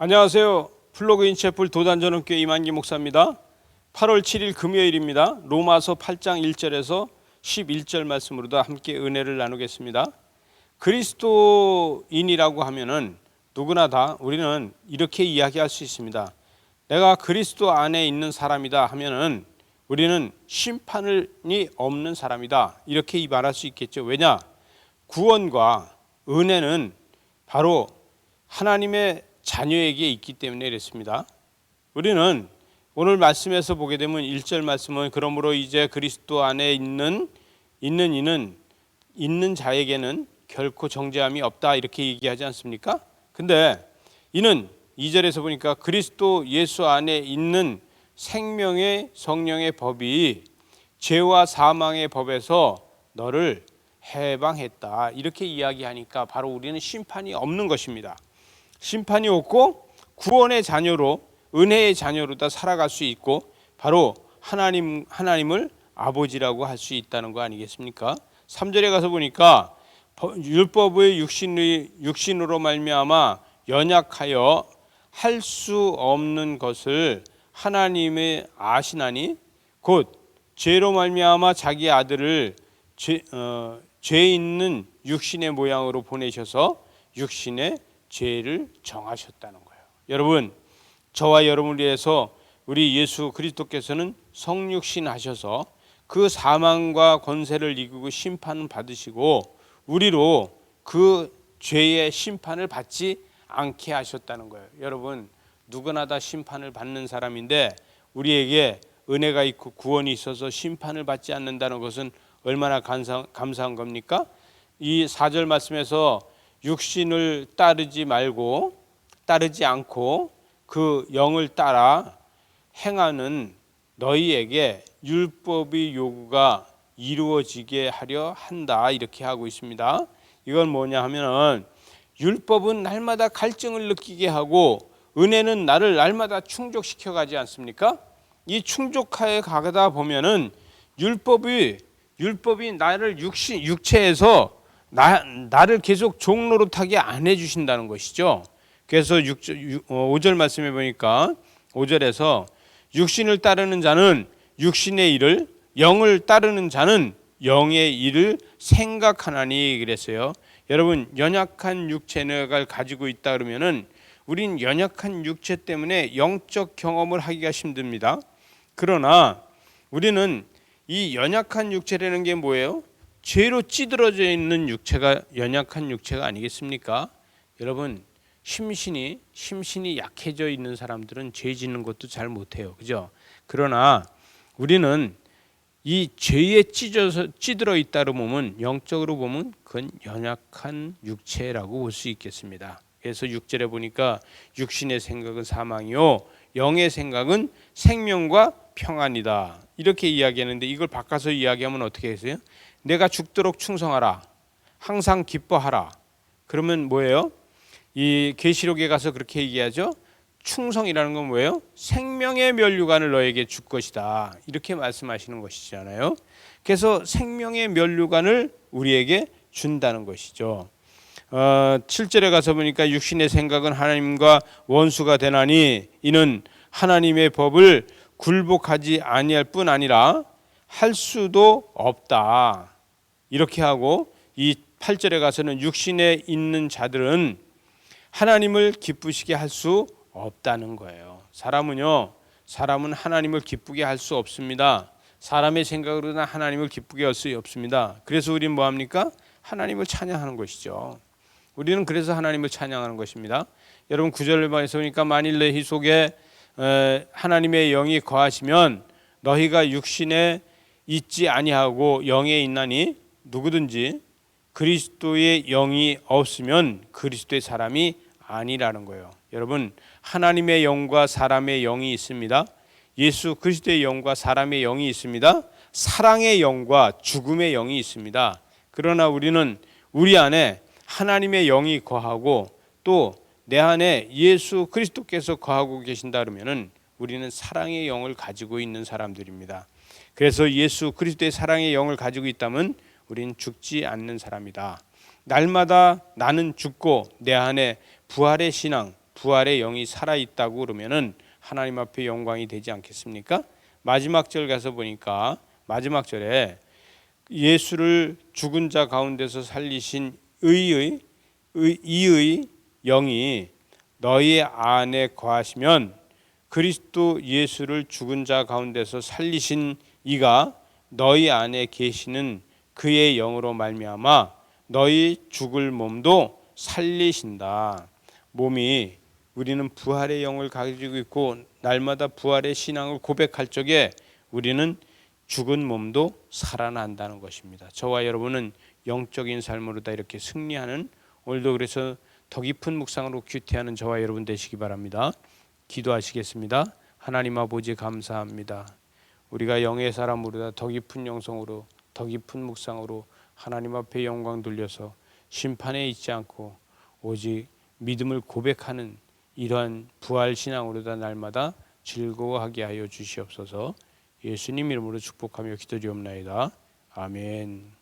안녕하세요. 플로그인 채플 도단전원교회 이만기 목사입니다. 8월 7일 금요일입니다. 로마서 8장 1절에서 11절 말씀으로도 함께 은혜를 나누겠습니다. 그리스도인이라고 하면은 누구나 다 우리는 이렇게 이야기할 수 있습니다. 내가 그리스도 안에 있는 사람이다 하면은 우리는 심판이 없는 사람이다. 이렇게 말할 수 있겠죠. 왜냐? 구원과 은혜는 바로 하나님의 자녀에게 있기 때문에 그렇습니다. 우리는 오늘 말씀에서 보게 되면 1절 말씀은 그러므로 이제 그리스도 안에 있는 있는 이는 있는 자에게는 결코 정죄함이 없다 이렇게 얘기하지 않습니까? 근데 이는 2절에서 보니까 그리스도 예수 안에 있는 생명의 성령의 법이 죄와 사망의 법에서 너를 해방했다. 이렇게 이야기하니까 바로 우리는 심판이 없는 것입니다. 심판이 없고 구원의 자녀로 은혜의 자녀로 다 살아갈 수 있고 바로 하나님 하나님을 아버지라고 할 수 있다는 거 아니겠습니까? 3절에 가서 보니까 율법의 육신의 육신으로 말미암아 연약하여 할 수 없는 것을 하나님의 아시나니 곧 죄로 말미암아 자기 아들을 죄, 어, 죄 있는 육신의 모양으로 보내셔서 육신의 죄를 정하셨다는 거예요. 여러분, 저와 여러분을 위해서 우리 예수 그리스도께서는 성육신 하셔서 그 사망과 권세를 이기고 심판을 받으시고 우리로 그 죄의 심판을 받지 않게 하셨다는 거예요. 여러분, 누구나 다 심판을 받는 사람인데 우리에게 은혜가 있고 구원이 있어서 심판을 받지 않는다는 것은 얼마나 감사, 감사한 겁니까? 이 4절 말씀에서 육신을 따르지 말고 따르지 않고 그 영을 따라 행하는 너희에게 율법의 요구가 이루어지게 하려 한다 이렇게 하고 있습니다. 이건 뭐냐 하면은 율법은 날마다 갈증을 느끼게 하고 은혜는 나를 날마다 충족시켜 가지 않습니까? 이 충족하에 가다 보면은 율법이 율법이 나를 육신 육체에서 나, 나를 계속 종로로타게 안 해주신다는 것이죠. 그래서 6, 5절 말씀해 보니까 5절에서 육신을 따르는 자는 육신의 일을 영을 따르는 자는 영의 일을 생각하나니 그랬어요. 여러분 연약한 육체를 가지고 있다 그러면은 우린 연약한 육체 때문에 영적 경험을 하기가 힘듭니다. 그러나 우리는 이 연약한 육체라는 게 뭐예요? 죄로 찌들어져 있는 육체가 연약한 육체가 아니겠습니까? 여러분 심신이 심신이 약해져 있는 사람들은 죄 짓는 것도 잘 못해요, 그죠? 그러나 우리는 이 죄에 찢어서 찌들어 있다로 보면 영적으로 보면 그건 연약한 육체라고 볼 수 있겠습니다. 그래서 6절에 보니까 육신의 생각은 사망이요 영의 생각은 생명과 평안이다. 이렇게 이야기하는데 이걸 바꿔서 이야기하면 어떻게 했어요? 내가 죽도록 충성하라. 항상 기뻐하라. 그러면 뭐예요? 이 계시록에 가서 그렇게 얘기하죠. 충성이라는 건 뭐예요? 생명의 면류관을 너에게 줄 것이다. 이렇게 말씀하시는 것이잖아요. 그래서 생명의 면류관을 우리에게 준다는 것이죠. 어, 7절에 가서 보니까 육신의 생각은 하나님과 원수가 되나니 이는 하나님의 법을 굴복하지 아니할 뿐 아니라 할 수도 없다. 이렇게 하고 이 8절에 가서는 육신에 있는 자들은 하나님을 기쁘시게 할 수 없다는 거예요. 사람은요, 사람은 하나님을 기쁘게 할 수 없습니다. 사람의 생각으로는 하나님을 기쁘게 할 수 없습니다. 그래서 우리는 뭐 합니까? 하나님을 찬양하는 것이죠. 우리는 그래서 하나님을 찬양하는 것입니다. 여러분 구절을 보니까 만일 너희 속에 하나님의 영이 거하시면 너희가 육신에 있지 아니하고 영에 있나니 누구든지 그리스도의 영이 없으면 그리스도의 사람이 아니라는 거예요. 여러분 하나님의 영과 사람의 영이 있습니다. 예수 그리스도의 영과 사람의 영이 있습니다. 사랑의 영과 죽음의 영이 있습니다. 그러나 우리는 우리 안에 하나님의 영이 거하고 또 내 안에 예수 그리스도께서 거하고 계신다 그러면은 우리는 사랑의 영을 가지고 있는 사람들입니다. 그래서 예수 그리스도의 사랑의 영을 가지고 있다면 우리는 죽지 않는 사람이다. 날마다 나는 죽고 내 안에 부활의 신앙, 부활의 영이 살아 있다고 그러면은 하나님 앞에 영광이 되지 않겠습니까? 마지막 절 가서 보니까 마지막 절에 예수를 죽은 자 가운데서 살리신 의의 의, 이의 영이 너희 안에 거하시면 그리스도 예수를 죽은 자 가운데서 살리신 이가 너희 안에 계시는 그의 영으로 말미암아 너희 죽을 몸도 살리신다. 몸이 우리는 부활의 영을 가지고 있고 날마다 부활의 신앙을 고백할 적에 우리는 죽은 몸도 살아난다는 것입니다. 저와 여러분은 영적인 삶으로 다 이렇게 승리하는 오늘도 그래서 더 깊은 묵상으로 큐티하는 저와 여러분 되시기 바랍니다. 기도하시겠습니다. 하나님 아버지 감사합니다. 우리가 영의 사람으로다 더 깊은 영성으로 더 깊은 묵상으로 하나님 앞에 영광 돌려서 심판에 있지 않고 오직 믿음을 고백하는 이러한 부활 신앙으로다 날마다 즐거워하게 하여 주시옵소서. 예수님 이름으로 축복하며 기도드리옵나이다. 아멘.